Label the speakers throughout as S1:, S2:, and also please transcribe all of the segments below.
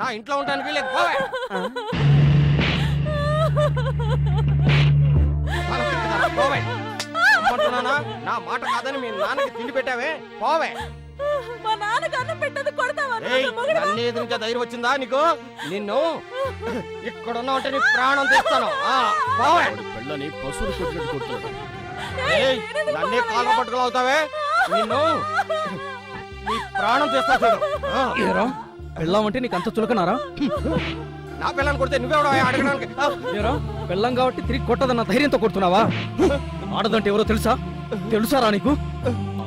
S1: నా ఇంట్లో ఉంటాను వీలేదు పోవే? నా మాట కాదని మీ నాన్నకి తిండి పెట్టావే? పోవే.
S2: మా నాన్నకి అన్నం పెట్టదు కొడతావా?
S1: ఏయ్ నన్ను ధైర్యం వచ్చిందా నీకు? నిన్ను ఇక్కడ ఉన్నావంటే నీ ప్రాణం తీస్తాను. ఆ, పోవే.
S3: పశువులు కొట్టినట్టు
S1: ఏయ్ నన్నే కాళ్ళ పట్టుకుని అవుతావే? నిన్ను నీ ప్రాణం తీస్తా చూడు. ఆ,
S4: ఏరా? పెళ్ళాం అంటే నీకు అంత చులకనారా?
S1: నా పిల్లని కొడితే నువ్వెవడో అడగడానికి? ఆ,
S4: ఏరా పెళ్ళం కాబట్టి తిరిగి కొట్టదన్న ధైర్యంతో కొడుతున్నావా? ఆడదంటే ఎవరో తెలుసా? తెలుసారా నీకు?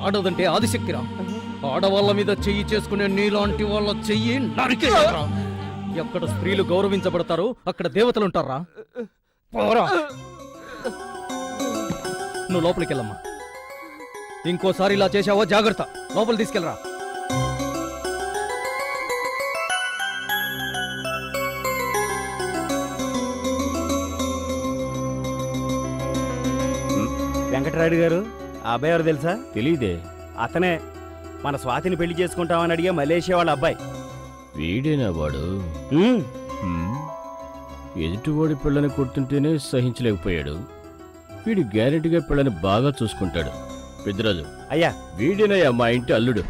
S4: ఆడదంటే ఆదిశక్తిరా. ఆడవాళ్ళ మీద చెయ్యి చేసుకునే నీలాంటి వాళ్ళ చెయ్యి నరికేయరా ఎక్కడ స్త్రీలు గౌరవించబడతారో అక్కడ దేవతలు ఉంటారా? పోరా. నువ్వు లోపలికి వెళ్ళమ్మా ఇంకోసారి ఇలా చేసావో జాగ్రత్త. లోపల తీసుకెళ్ళరా.
S5: వెంకటరాయుడు గారు? ఆ అబ్బాయి ఎవరు తెలుసా?
S3: తెలీదే.
S5: అతనే మన స్వాతిని పెళ్ళి చేసుకుంటామని అడిగే మలేషియా వాళ్ళ అబ్బాయి.
S3: వీడేనా వాడు?
S5: ఉమ్,
S3: హ్మ్. ఎదుటివాడి పిల్లని కొడుతుంటేనే సహించలేకపోయాడు. వీడు గ్యారెంటీగా పిల్లని బాగా చూసుకుంటాడు. పెద్దరాజు
S5: అయ్యా.
S3: వీడేనయ్యా మా ఇంటి అల్లుడు?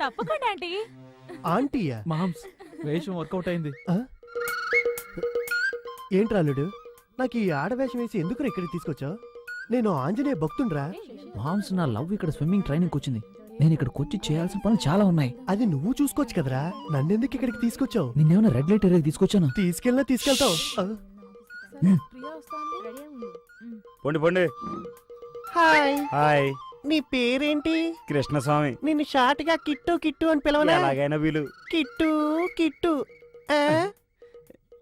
S2: తప్పకుండా ఆంటీ.
S6: ఆంటీయా?
S4: మామ్స్. వేషం వర్కౌట్ అయింది.
S6: ఏంట్రాలుడు నాకు ఈ ఆడవేషం వేసి ఎందుకు ఇక్కడికి తీసుకొచ్చావు? నేను ఆంజనేయ భక్తుండ్రా.
S7: మామ్స్ నా లవ్ ఇక్కడ స్విమ్మింగ్ ట్రైనింగ్ వచ్చింది నేను ఇక్కడికి వచ్చి చేయాల్సిన పనులు చాలా ఉన్నాయి.
S6: అది నువ్వు చూసుకోవచ్చు కదరా. నన్నెందుకు ఇక్కడికి తీసుకొచ్చావు?
S7: నిన్నేమైనా రెడ్ లైట్ ఏరియాకి తీసుకొచ్చాను?
S6: తీసుకెళ్ళినా తీసుకెళ్తావు.
S5: పొండి పొండి.
S6: హాయ్
S5: హాయ్
S6: నీ పేరేంటి?
S5: కృష్ణస్వామి.
S6: నిన్ను షార్ట్గా కిట్టు కిట్టు అని పిలవనా?
S5: ఎలాగైనా వీలు.
S6: కిట్టు కిట్టు. ఆ?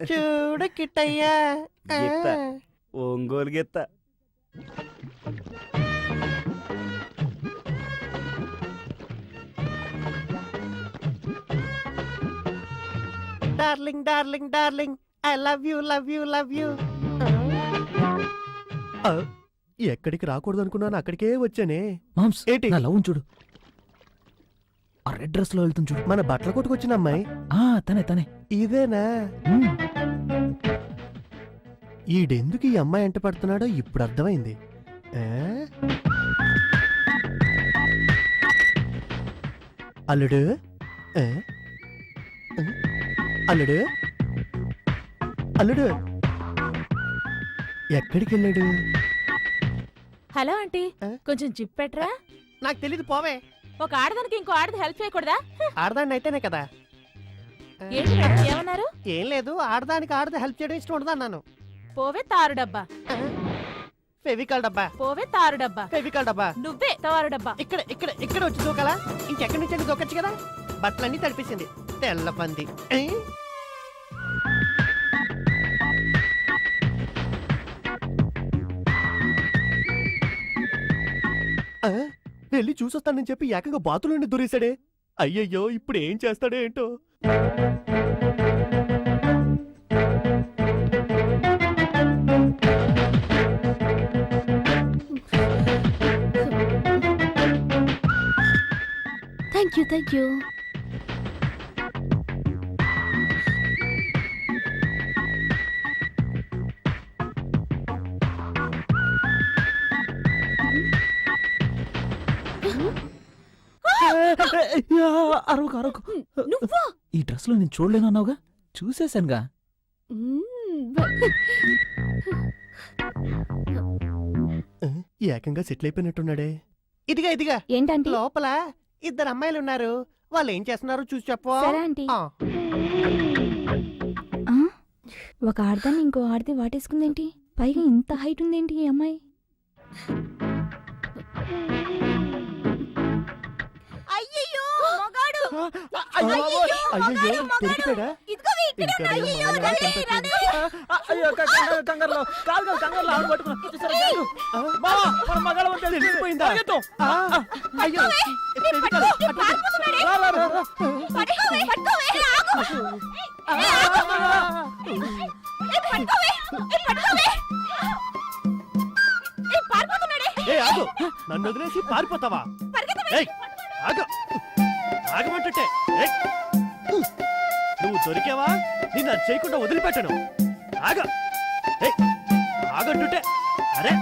S6: చూడు కిట్టయ్యా. ఆ.
S5: గిత్త. Ongole గెత్త.
S6: Darling darling darling. I love you love you love you. ఎక్కడికి రాకూడదు అనుకున్నాను అక్కడికే వచ్చానే.
S7: మామ్స్
S6: ఏంటి?
S7: నా లవ్ చూడు. ఆ రెడ్ డ్రెస్లో వెళ్తుంది చూడు.
S6: మన బట్టల కొట్టుకొచ్చిన అమ్మాయి?
S7: ఆ తనే తనే.
S6: ఇదేనా. ఈడెందుకు ఈ అమ్మాయి ఎంట పడుతున్నాడో ఇప్పుడు అర్థమైంది? అల్లుడు? అల్లుడు? అల్లుడు? ఎక్కడికి వెళ్ళాడు
S2: హలో ఆంటీ? కొంచెం జిప్ పెట్టరా?
S6: నాకు తెలీదు పోవే.
S2: ఒక ఆడదానికి ఇంకో ఆడది హెల్ప్ చేయకూడదా?
S6: ఆడదాన్ని అయితేనే కదా.
S2: ఏంటి మేడం ఏమన్నారు?
S6: ఏం లేదు ఆడదానికి ఆడది హెల్ప్ చేయడం ఇష్టం ఉండదు అన్నాను.
S2: పోవే తారు డబ్బా.
S6: ఫెవికాల్ డబ్బా.
S2: పోవే తారు డబ్బా.
S6: ఫెవికాల్ డబ్బా.
S2: నువ్వే తారు డబ్బా.
S6: ఇక్కడ ఇక్కడ ఇక్కడ వచ్చి దూకలా? ఇంకెక్కడి నుంచి దూకొచ్చు కదా? బట్టలన్నీ తడిపేసింది. తెల్ల పంది? వెళ్ళి చూసొస్తానని చెప్పి ఏకంగా బాతులోని దూరేశాడే. అయ్యయ్యో ఇప్పుడు ఏం చేస్తాడే ఏంటో?
S8: థ్యాంక్ యూ థ్యాంక్ యూ
S7: అరవకు అరవకు
S2: నువ్వా?
S7: ఈ డ్రెస్లో నేను చూడలేను అన్నావుగా? చూసేశానుగా.
S6: ఏకంగా సెటిల్ అయిపోయినట్టున్నాడే. ఇదిగా ఇదిగా.
S8: ఏంటంటే?
S6: లోపల ఇద్దరు అమ్మాయిలు ఉన్నారు. వాళ్ళు ఏం చేస్తున్నారో చూసి చెప్పు.
S8: సరే ఆంటీ.
S6: ఆ.
S8: ఆ? ఒక ఆడదాన్ని ఇంకో ఆడది వాటేసుకుందేంటి? పైగా ఇంత హైట్ ఉందేంటి ఈ అమ్మాయి?
S6: అయ్యో దొరికిపోయాడా.
S4: అయ్యో కంగారులో కాలు కంగారులో ఆవిడ పట్టుకున్నా చూసారా జాగ్రత్త.
S6: ఆ,
S4: మావా, మన మగాళ్ళ వంట
S6: తెలిసిపోయిందా?
S4: పరిగెత్తు.
S6: ఆ, అయ్యో ఫెవికాల్, అటు వద్దు.
S4: రా, రా, రా, రా.
S2: పట్టుకోవే పట్టుకోవే ఆగు
S6: ఆ,
S2: ఏ,
S6: ఆగు. నన్ను వదిలేసి పారిపోతావా ఏయ్, ఆగు ఆగమంటుంటే. ఏయ్. నువ్వు దొరికావా? నిన్ను అది చేయకుండా వదిలిపెట్టను. ఆగ. ఏయ్, ఆగంటుంటే. అరే.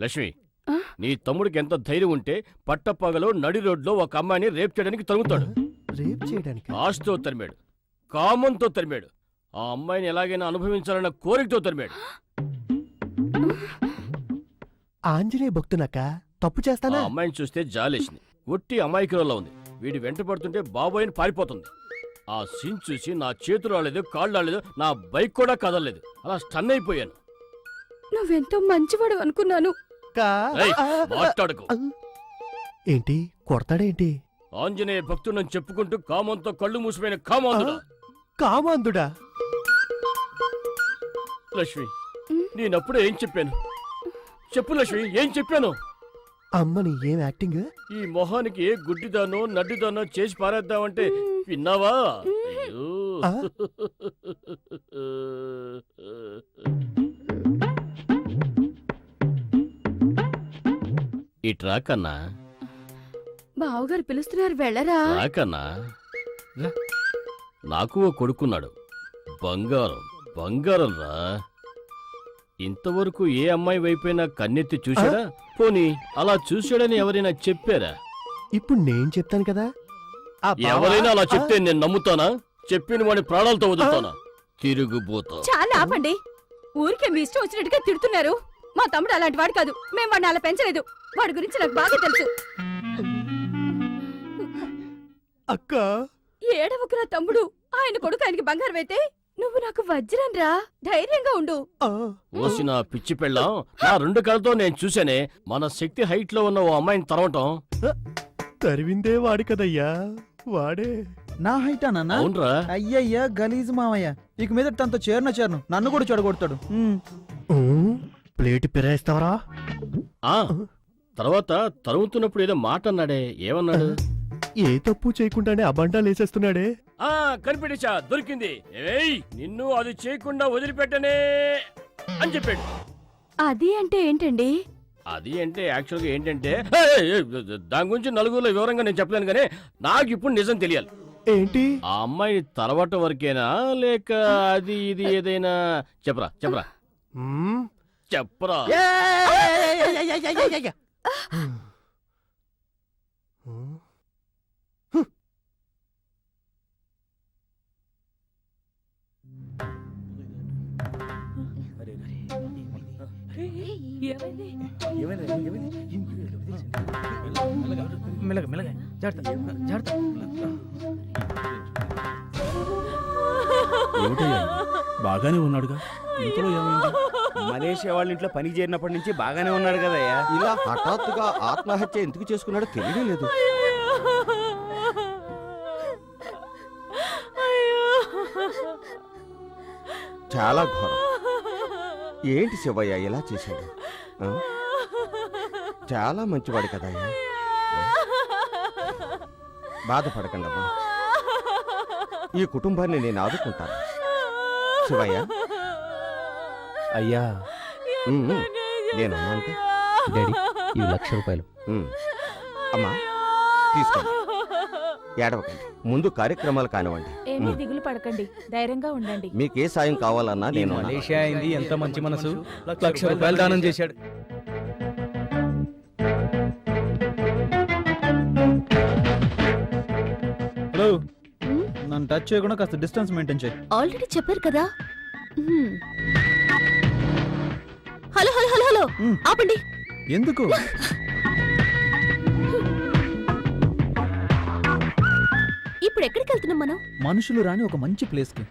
S3: లక్ష్మి? నీ తమ్ముడికి ఎంత ధైర్యం ఉంటే పట్టపగలో నడి రోడ్లో ఒక అమ్మాయిని రేప్ చేయడానికి
S6: రేప్ చేయడానికి?
S3: ఆశతో తరిమాడు కామంతో తరిమాడు. ఆ అమ్మాయిని ఎలాగైనా అనుభవించాలన్న కోరికతో తరిమాడు.
S6: ఆంజనేయ భక్తునక్క తప్పు
S3: ఆ
S6: చేస్తానా
S3: అమ్మాయిని చూస్తే జాలేసింది. ఒట్టి అమాయకులలో ఉంది. వీడి వెంట పడుతుంటే బాబోయని పారిపోతుంది. ఆ సీన్ చూసి నా చేతులు రాలేదు కాళ్ళు రాలేదు నా బైక్ కూడా కదలలేదు. అలా స్టన్ అయిపోయాను.
S8: నువ్వెంతో మంచివాడు అనుకున్నాను.
S6: అక్కా.
S3: ఏయ్, మాట్లాడకు.
S6: ఏంటి కొడతాడేంటి?
S3: ఆంజనేయ భక్తుడని చెప్పుకుంటూ కామంతో కళ్ళు మూసిపోయిన కామాంధుడా.
S6: కామాందుడా
S3: లక్ష్మి నేనప్పుడు ఏం చెప్పాను? చెప్పు లక్ష్మి ఏం చెప్పాను?
S6: అమ్మని ఏం యాక్టింగ్?
S3: ఈ మొహానికి ఏ గుడ్డిదానో నడ్డిదానో చేసి పారేద్దామంటే విన్నావా? అయ్యో.
S6: ఆ?
S3: ఇట్రా కన్నా
S8: బావగారు పిలుస్తున్నారు వెళ్ళరా?
S3: రాకన్నా రా. నాకు ఓ కొడుకున్నాడు. బంగారం బంగారం రా. ఇంతవరకు ఏ అమ్మాయి వైపైనా కన్నెత్తి చూశాడా? పోనీ అలా చూశాడని ఎవరైనా చెప్పారా?
S6: ఇప్పుడు నేను చెప్తాను కదా? ఆ బావ-
S3: ఎవరైనా అలా చెప్తే నేను నమ్ముతానా? చెప్పిన వాడి ప్రాణాలతో వదులుతానా? తిరుగుబోతా
S8: చాలా ఆపండి. ఊరికే మీ ఇష్టం వచ్చినట్టుగా తిడుతున్నారు. మా తమ్ముడు అలాంటి వాడు కాదు. మేము వాడిని అలా పెంచలేదు. వాడి గురించి నాకు బాగా తెలుసు.
S6: అక్క
S8: ఏడవకురా తమ్ముడు. ఆయన కొడుకు ఆయనకి బంగారం అయితే నువ్వు నాకు వజ్రం రా ధైర్యంగా ఉండు.
S6: ఆ,
S3: ఓసిన పిచ్చి పెళ్ళాం. నా రెండు కళ్ళతో నేను చూశానే. మన శక్తి హైట్లో ఉన్న ఓ అమ్మాయిని తరవటం.
S6: తరివిందే వాడి కదయ్యా. వాడే.
S7: నా హైటా నాన్న?
S3: అవునరా.
S7: అయ్యయ్యా గలీజ్ మామయ్య ఇక మీద తనతో చేరన చేరను. నన్ను కూడా చెడగొడతాడు.
S6: ప్లేట్ పిరేస్తావరా?
S3: ఆ తర్వాత తరుముతున్నప్పుడు ఏదో మాట అన్నాడే ఏమన్నాడు?
S6: ఏ తప్పు చేయకుండానే అబండాలు వేసేస్తున్నాడే
S3: ఆ కనిపెట్టేశా దొరికింది ఏయ్ నిన్ను అది చేయకుండా వదిలిపెట్టనే అని చెప్పాడు
S8: అది అంటే ఏంటండి
S3: అది అంటే యాక్చువల్గా ఏంటంటే ఏయ్, ఏయ్, దాని గురించి నలుగురిలో వివరంగా నేను చెప్పలేను కానీ నాకు ఇప్పుడు నిజం తెలియాలి
S6: ఏంటి
S3: ఆ అమ్మాయిని తలవటం వరకేనా లేక అది ఇది ఏదైనా చెప్పరా చెప్పరా
S6: మ్మ్.
S3: చెప్పరా
S5: ఇంతలో ఏమైంది? మలేషియా వాళ్ళ ఇంట్లో పని చేరినప్పటి నుంచి బాగానే ఉన్నాడు కదయ్యా.
S1: ఇలా హఠాత్తుగా ఆత్మహత్య ఎందుకు చేసుకున్నాడో తెలియడం లేదు. చాలా ఘోరం. ఏంటి శివయ్య ఇలా చేశాడు? ఆ? చాలా మంచివాడు కదయ్యా. బాధపడకండి అమ్మా ఈ కుటుంబాన్ని నేను ఆదుకుంటాను. శివయ్య
S5: అయ్యా.
S1: నేను ఉన్నానుగా.
S7: డాడీ ఈ లక్ష రూపాయలు.
S1: అమ్మా తీసుకోండి ఏడవకండి. ముందు కార్యక్రమాలు కానివ్వండి.
S2: ఏమీ దిగులు పడకండి. ధైర్యంగా ఉండండి.
S1: మీకు ఏ సాయం కావాలన్నా నేను.
S4: మలేషియా అయింది ఎంత మంచి మనసు? లక్ష రూపాయలు దానం చేశాడు.
S7: హలో. నన్ను టచ్ చేయకుండా కాస్త డిస్టెన్స్ మెయింటైన్ చేయి.
S8: ఆల్రెడీ చెప్పారు కదా. Hello hello hello hello. ఆపండి.
S7: ఎందుకు?
S8: ఇప్పుడు ఎక్కడికి వెళ్తున్నాం మనం?
S7: మనుషులు రాని ఒక మంచి
S8: ప్లేస్కి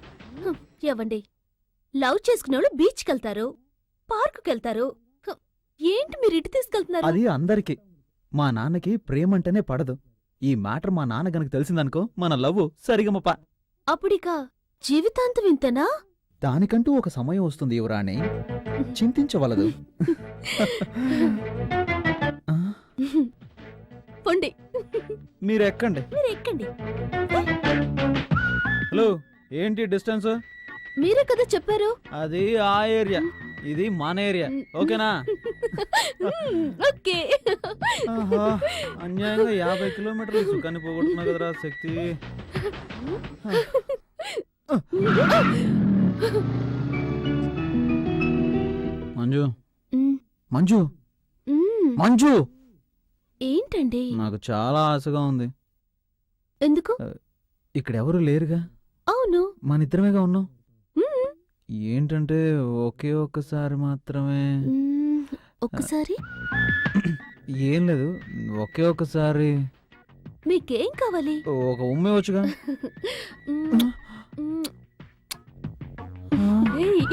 S8: ఎవండి లవ్ చేసుకునే వాళ్ళు బీచ్కి వెళ్తారు పార్కుకి వెళ్తారు. ఏంటి మీరు ఇటు తీసుకెళ్తున్నారు?
S7: అది అందరికి. మా నాన్నకి ప్రేమంటేనే పడదు. ఈ మ్యాటర్ మా నాన్న గనక తెలిసిందనుకో మన లవ్ సరిగమప.
S8: అప్పుడిక జీవితాంతం ఇంతనా?
S7: దానికంటూ ఒక సమయం వస్తుంది యువరాణి. చింతించవలదు.
S8: పొండి.
S7: మీరు ఎక్కండి
S8: మీరు ఎక్కండి
S7: హలో ఏంటి డిస్టెన్స్?
S8: మీరే కదా చెప్పారు.
S7: అది ఆ ఏరియా. ఇది మన ఏరియా. ఓకేనా?
S8: ఓకే.
S7: అన్యాయంగా యాభై కిలోమీటర్లు సుఖాన్ని పోగొట్టున్నా కదరా శక్తి. మంజు? మంజు. మంజు?
S8: ఏంటండి?
S7: నాకు చాలా ఆశగా ఉంది.
S8: ఎందుకు?
S7: ఇక్కడ ఎవరు లేరుగా?
S8: అవును.
S7: మన ఇద్దరమేగా ఉన్నాం ఏంటంటే ఒకే ఒక్కసారి మాత్రమే.
S8: ఒక్కసారి?
S7: ఏం లేదు ఒకే ఒక్కసారి.
S8: మీకేం కావాలి?
S7: ఒక ఉమ్మే వచ్చుగా.
S8: ఏయ్.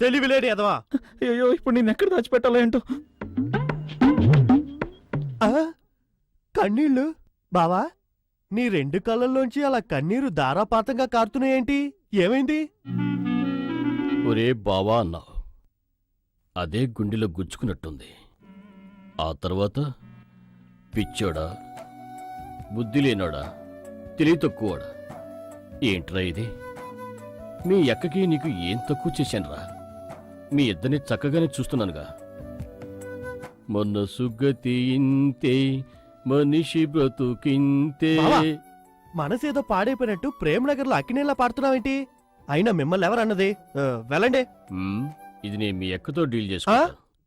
S6: తెలివిలేడు ఎదవా
S7: అయ్యో ఇప్పుడు నేను ఎక్కడ దాచిపెట్టాలో ఏంటో?
S6: ఆ? కన్నీళ్ళు? బావా నీ రెండు కళ్ళల్లోంచి అలా కన్నీరు ధారాపాతంగా కారుతున్నాయేంటి? ఏమైంది?
S3: ఒరే బావా అన్నావు. అదే గుండెలో గుచ్చుకున్నట్టుంది. ఆ తర్వాత పిచ్చోడా? బుద్ధి లేనోడా? తెలివి తక్కువడా? ఏంట్రా ఇది? మీ ఎక్కకి నీకు ఏం తక్కువ చేశానురా? మీ ఇద్దరిని చక్కగానే చూస్తున్నానుగా. మొన్న సుగతి ఇంతే మనిషి బ్రతుకింతే.
S6: బావా. మనసేదో పాడైపోయినట్టు ప్రేమ్ నగర్లో అక్కినేలా పాడుతున్నావేంటి? అయినా మిమ్మల్ని ఎవరన్నది? ఆ, వెళ్ళండి.
S3: ఇది నేను మీ ఎక్కతో డీల్ చేసుకుంటా